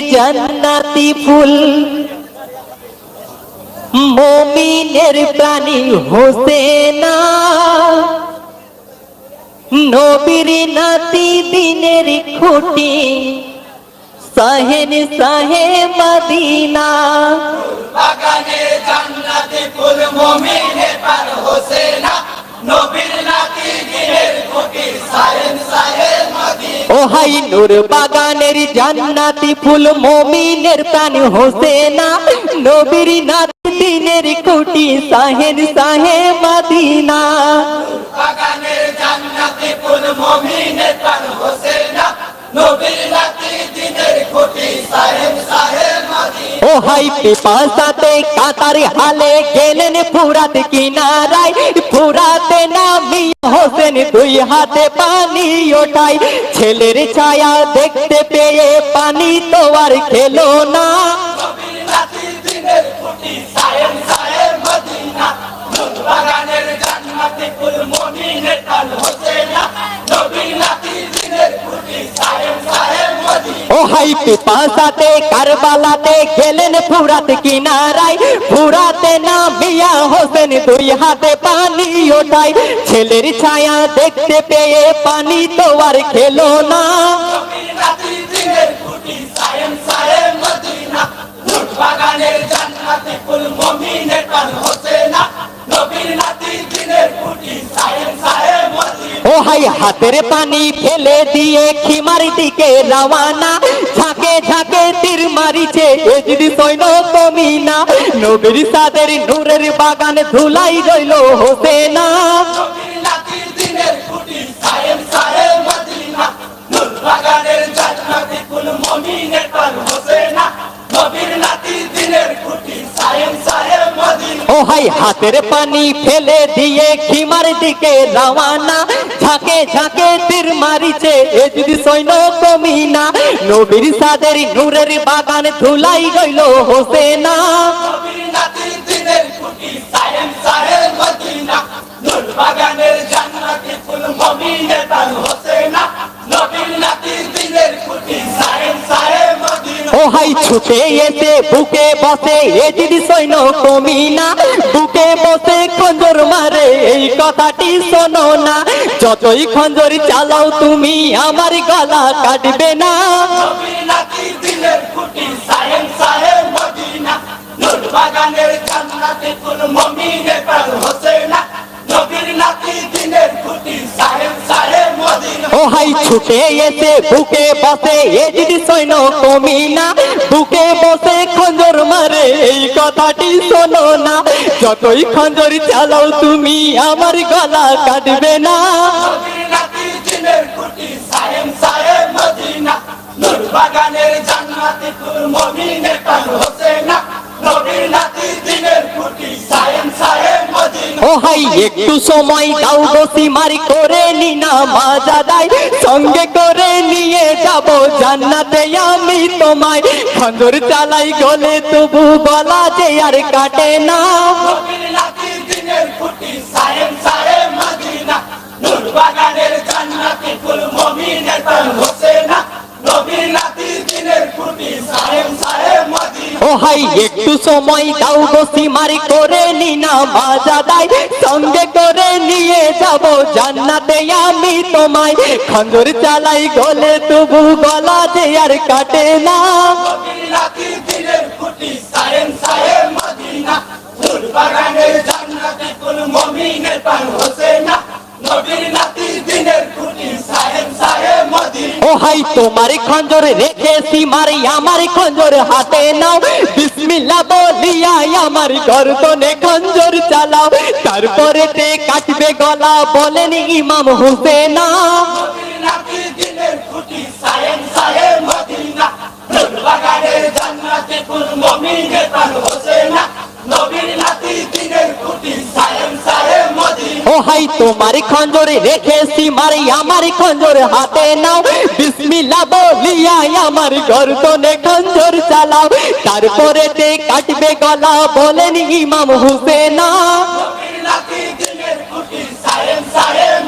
জান্নাতি ফুল। মমিনের প্রাণী হোসেনা। নবীর নাতি দিনের খুঁটি। সাহেন সাহে মদিনা। বাগানে জান্নাতি ফুল মমিনে পার হোসেনা। হাই নূর বাগানের জান্নাতি ফুল মমিনের প্রাণ হোসেনা নবীর নাতি দিনের কুটি সাহেন সাহে মাদিনা। বাগানের জান্নাতি ফুল মমিনে পার হোসেনা নবীর নাতি হাই পিপাসাতে কাতার হালে গেলেন ফুরাত কিনারায়। ফুরাতে নামি হোসেন দুই হাতে পানি ওঠাই ছেলের ছায়া দেখতে পেয়ে পানি তো আর খেলো না। নূর বাগানের জান্নাতি ফুল মমিনে পার হোসেনা নবীর নাতি দিনের কোটি সাহেব সাহেব মদিনা ও হাই পিপাসাতে কারবালাতে গেলেন ফুরাত কিনারায়। ফুরাতে না মিয়া হোসেন দুই হাতে পানি ওঠাই ছেলের ছায়া দেখতে পেয়ে পানি তো আর খেলো না। নবীর নাতি ও হাতের পানি ফেলে দিয়ে খিমার দিকে রওয়ানা। ঝাঁকে ঝাঁকে তীর মারিছে এজদি সৈন্য কমিনা নবীর সাদের নূরের বাগান ধুলাই রইল হোসেনা। না বাগানের হোসেনা নবীর নাতি দিনের কোটি সাহেব সাহেব মদিনা ও হাই হাতের পানি ফেলে দিয়ে খিমার দিকে রওয়ানা। ঝাঁকে ঝাঁকে তীর মারিছে এ যদি সৈন্য কমি না নবীর সাদের নূরের বাগান ধুলাই রইল হোসেনা। বাগানের জান্নাতি এসে, বুকে বসে, এ যদি সৈন্য কমিনা। বুকে বসে খঞ্জর মারে, এই কথাটি শোনো না। যতই খঞ্জর চালাও, তুমি আমার গলা কাটবে না। বাগানের জান্নাতি ফুল মমিনে পার ও ছুটে এসে বুকে বসে, এ যদি সৈন্য কমিনা বুকে বসে খঞ্জর মারে, এই কথাটি শোনো না। যতই খঞ্জর চালাও, তুমি আমার গলা কাটবে না। বাগানের পার হোসেনা নবীর নাতি দিনের কোটি ও হাই একটু সময় দাও মারি করে নি না মাজাদাই সঙ্গে করে নিয়ে যাব জান্নাতে আমি তোমায়। খন্দর চালাই গলে তবু গলা যে আর কাটে না। বাগানের জান্নাতি ফুল মমিনের পার হোসেনা নবীর নাতি দিনের কোটি সাহেব সাহেব মদিনা। ও হাই সময় দাও বসি মারি করে নি না মাজাদাই সঙ্গে করে নিয়ে যাব জান্নাতে আমি তোমায়। খঞ্জর চালাই গলে তবু গলা যে আর কাটে না সাহেব মদিনা নূর বাগানের জান্নাতি ফুল মমিনের পার হোসেনা নবীর নাতি দিনের কোটি সাহেব সাহেব হাই তোমার খঞ্জর রেখেছি মারি, আমার খঞ্জর হাতে নাও। বিসমিল্লাহ বলিয়া আমার গর্দনে খঞ্জর চালাও। তারপরে তে কাটবে গলা, বলেন ইমাম হুসেনা নবীর নাতি দিনের কোটি সাহেব সাহেব মদিনা নূর বাগানের জান্নাতি ফুল মমিনের পার হোসেনা নবীর নাতি দিনের কোটি সাহেব সাহেব মদিনা ও হাই তোমার খঞ্জর রেখেছি মারি, আমার খঞ্জর হাতে নাও। বিসমিল্লাহ বলিয়া আমার গর্দনে খঞ্জর চালাও। তারপরে তে কাটবে গলা বলেন ইমাম হুসেনা।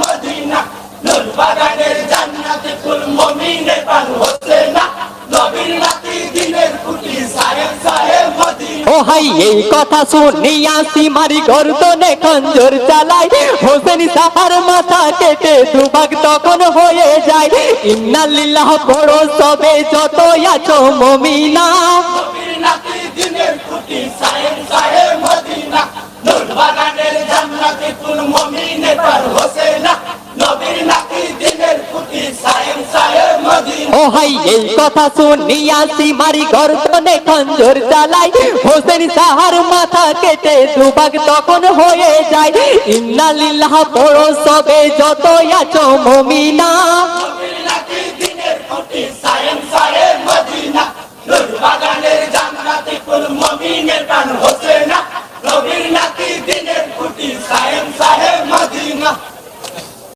মদিনা ফুল মমিনের পার হোসেনা নবীর নাতি দিনের ভাই এই কথা শুনিয়া সিমারি গর্দনে খঞ্জর চালাই। হোসেন সাহার মাথা কেটে দুভাগ তখন হয়ে যায়। ইন্নালিল্লাহ বড় সবে যত আছো মমিনা। দিনের খুঁটি সাহেব সাহেব মদিনা। নূর বাগানের জান্নাতি কুল মুমিনের পার হোসেনা নবীর নাতি দিনের খুঁটি সাহেব সাহেব মদিনা ও হাই এই কথা শুনিয়া সিমারি গর্দনে খঞ্জর চালাই হোসেন সাহার মাথা কেটে দুভাগ তখন হয়ে যায়। ইন্নালিল্লাহ বড় সবে যত আছো মমিনা।